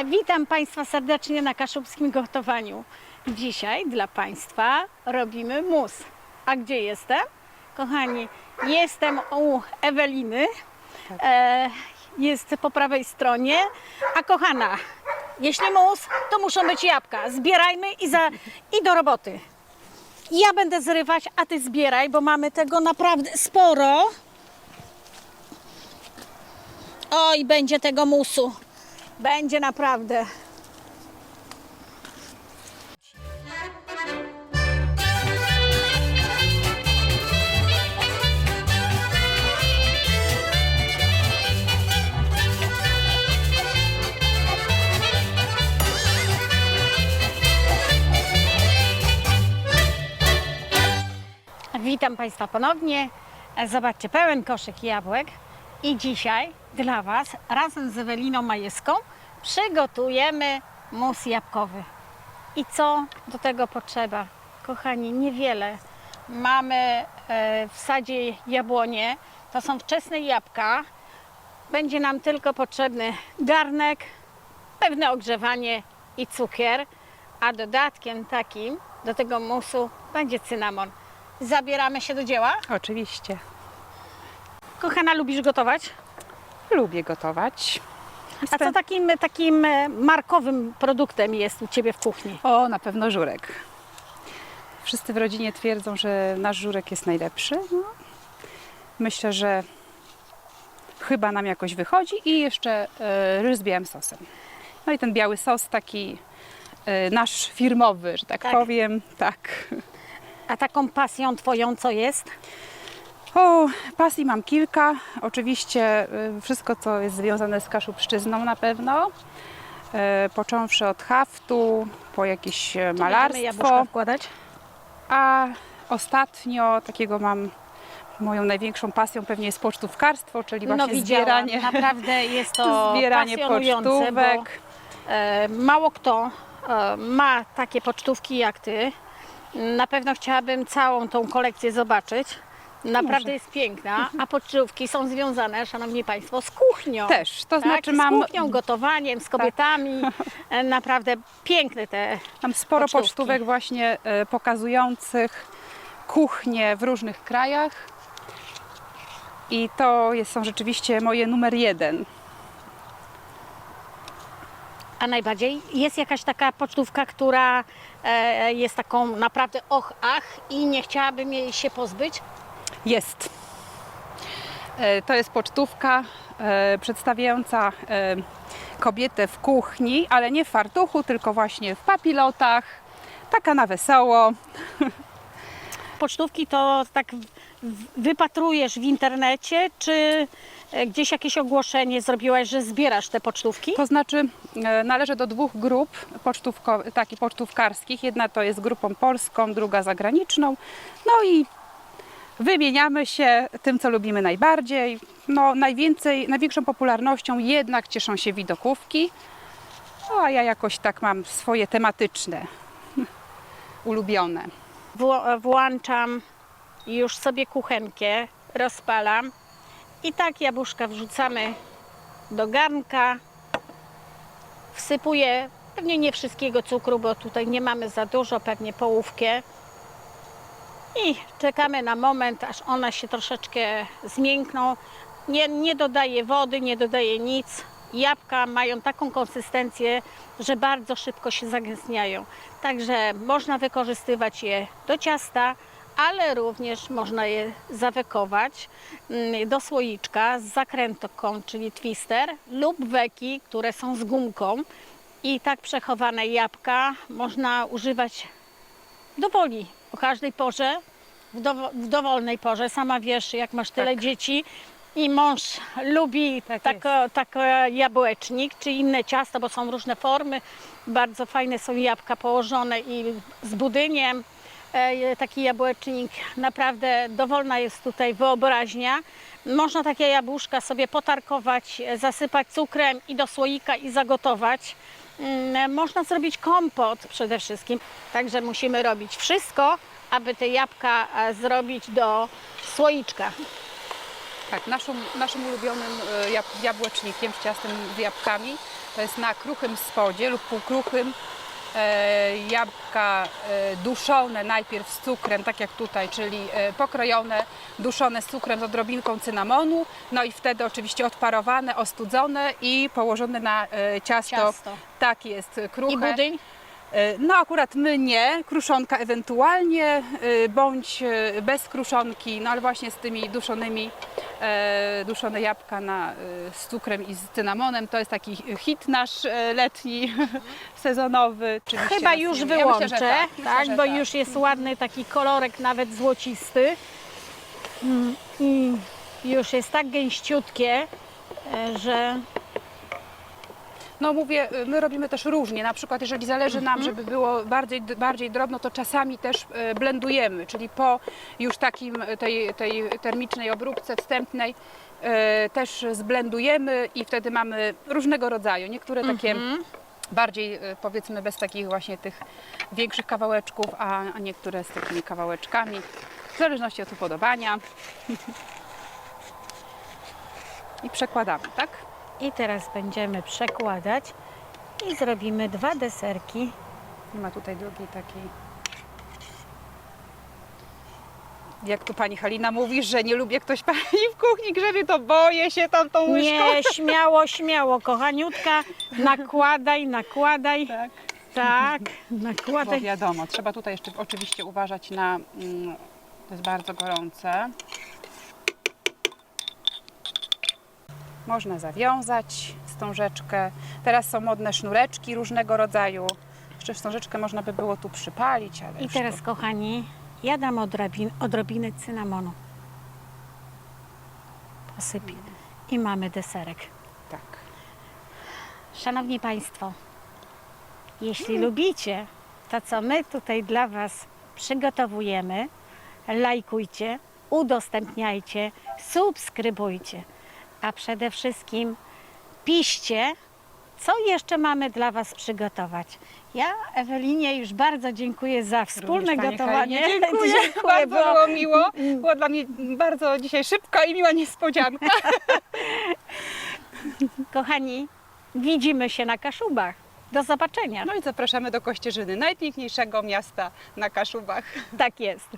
Witam Państwa serdecznie na kaszubskim gotowaniu. Dzisiaj dla Państwa robimy mus. A gdzie jestem? Kochani, jestem u Eweliny. E, jest po prawej stronie. A kochana, jeśli mus, to muszą być jabłka. Zbierajmy i, za, i do roboty. Ja będę zrywać, a Ty zbieraj, bo mamy tego naprawdę sporo. Oj, będzie tego musu. Będzie naprawdę. Witam Państwa ponownie. Zobaczcie, pełen koszyk jabłek. I dzisiaj dla Was razem z Eweliną Majewską przygotujemy mus jabłkowy. I co do tego potrzeba? Kochani, niewiele. Mamy e, w sadzie jabłonie, to są wczesne jabłka. Będzie nam tylko potrzebny garnek, pewne ogrzewanie i cukier, a dodatkiem takim do tego musu będzie cynamon. Zabieramy się do dzieła. Oczywiście. Kochana, lubisz gotować? Lubię gotować. A co takim, takim e, markowym produktem jest u Ciebie w kuchni? O, na pewno żurek. Wszyscy w rodzinie twierdzą, że nasz żurek jest najlepszy. No, myślę, że chyba nam jakoś wychodzi i jeszcze e, ryż z białym sosem. No i ten biały sos taki e, nasz firmowy, że tak, Tak. powiem. Tak. A taką pasją Twoją co jest? O, pasji mam kilka. Oczywiście y, wszystko, co jest związane z kaszubszczyzną na pewno. E, Począwszy od haftu, po jakieś e, jabłuszka malarstwo, wkładać? a ostatnio takiego mam moją największą pasją pewnie jest pocztówkarstwo, czyli No właśnie widziałam, zbieranie, naprawdę jest to zbieranie pocztówek. Bo, e, mało kto e, ma takie pocztówki jak Ty. Na pewno chciałabym całą tą kolekcję zobaczyć. Naprawdę jest piękna, a pocztówki są związane, Szanowni Państwo, z kuchnią. Też, to tak? znaczy z mam, kuchnią, gotowaniem, z kobietami. E, Naprawdę piękne te mam sporo pocztówki. pocztówek właśnie e, pokazujących kuchnie w różnych krajach. I to jest, są rzeczywiście moje numer jeden. A najbardziej jest jakaś taka pocztówka, która e, jest taką naprawdę och, ach i nie chciałabym jej się pozbyć. Jest. E, To jest pocztówka e, przedstawiająca e, kobietę w kuchni, ale nie w fartuchu, tylko właśnie w papilotach. Taka na wesoło. Pocztówki to tak wypatrujesz w internecie, czy gdzieś jakieś ogłoszenie zrobiłaś, że zbierasz te pocztówki? To znaczy należę do dwóch grup pocztówko, takich pocztówkarskich. Jedna to jest grupą polską, druga zagraniczną. No i wymieniamy się tym, co lubimy najbardziej. No, najwięcej, największą popularnością jednak cieszą się widokówki. No, a ja jakoś tak mam swoje tematyczne, ulubione. Włączam już sobie kuchenkę, rozpalam i tak jabłuszka wrzucamy do garnka. Wsypuję pewnie nie wszystkiego cukru, bo tutaj nie mamy za dużo, pewnie połówkę. I czekamy na moment, aż one się troszeczkę zmiękną. Nie, nie dodaję wody, nie dodaję nic. Jabłka mają taką konsystencję, że bardzo szybko się zagęstniają. Także można wykorzystywać je do ciasta, ale również można je zawekować mm, do słoiczka z zakrętką, czyli twister lub weki, które są z gumką. I tak przechowane jabłka można używać do woli, o każdej porze, w, dowo- w dowolnej porze. Sama wiesz, jak masz tyle Tak. dzieci i mąż lubi Tak tako jabłecznik czy inne ciasto, bo są różne formy. Bardzo fajne są jabłka położone i z budyniem. E, Taki jabłecznik, naprawdę dowolna jest tutaj wyobraźnia. Można takie jabłuszka sobie potarkować, e, zasypać cukrem i do słoika i zagotować. Mm, Można zrobić kompot przede wszystkim. Także musimy robić wszystko, aby te jabłka e, zrobić do słoiczka. Tak, naszym, naszym ulubionym e, jab- jabłecznikiem z ciastem z jabłkami To jest na kruchym spodzie lub półkruchym. E, jabłka e, duszone najpierw z cukrem, tak jak tutaj, czyli e, pokrojone, duszone z cukrem z odrobinką cynamonu, no i wtedy oczywiście odparowane, ostudzone i położone na ciasto. Ciasto. Tak jest, kruche. I budyń? E, No akurat my nie, kruszonka ewentualnie, e, bądź e, bez kruszonki, no ale właśnie z tymi duszonymi, duszone jabłka na, z cukrem i z cynamonem, to jest taki hit nasz letni, sezonowy. Oczywiście Chyba już nie- ja myślę, wyłączę, że tak, myślę, tak, że bo tak. już jest ładny taki kolorek, nawet złocisty. Mm, I już jest tak gęściutkie, że No mówię, y, my robimy też różnie. Na przykład jeżeli zależy nam, żeby było bardziej, bardziej drobno, to czasami też e, blendujemy, czyli po już takim e, tej, tej termicznej obróbce wstępnej też zblendujemy i wtedy mamy różnego rodzaju. Niektóre takie bardziej e, powiedzmy bez takich właśnie tych większych kawałeczków, a, a niektóre z takimi kawałeczkami. W zależności od upodobania. I przekładamy, tak? I teraz będziemy przekładać i zrobimy dwa deserki. Nie ma tutaj drugiej takiej. Jak tu pani Halina mówi, że nie lubię ktoś pani w kuchni grzebie, to boję się tam tą łyżką. Nie, śmiało, śmiało, kochaniutka, nakładaj, nakładaj, Tak. tak, Bo nakładaj. wiadomo, trzeba tutaj jeszcze oczywiście uważać na. Mm, to jest bardzo gorące. Można zawiązać wstążeczkę. Teraz są modne sznureczki różnego rodzaju. Jeszcze wstążeczkę można by było tu przypalić, ale I już teraz, kochani, ja dam odrobin, odrobinę cynamonu. Posypię. I mamy deserek. tak. Szanowni Państwo, jeśli lubicie to, co my tutaj dla Was przygotowujemy, lajkujcie, udostępniajcie, subskrybujcie, a przede wszystkim piszcie, co jeszcze mamy dla Was przygotować. Ja Ewelinie już bardzo dziękuję za wspólne Również gotowanie. Halinie, Dziękuję, Dziękuję, bardzo bo było miło. Była dla mnie bardzo dzisiaj szybka i miła niespodzianka. kochani, widzimy się na Kaszubach. Do zobaczenia. No i zapraszamy do Kościerzyny, najpiękniejszego miasta na Kaszubach. Tak jest.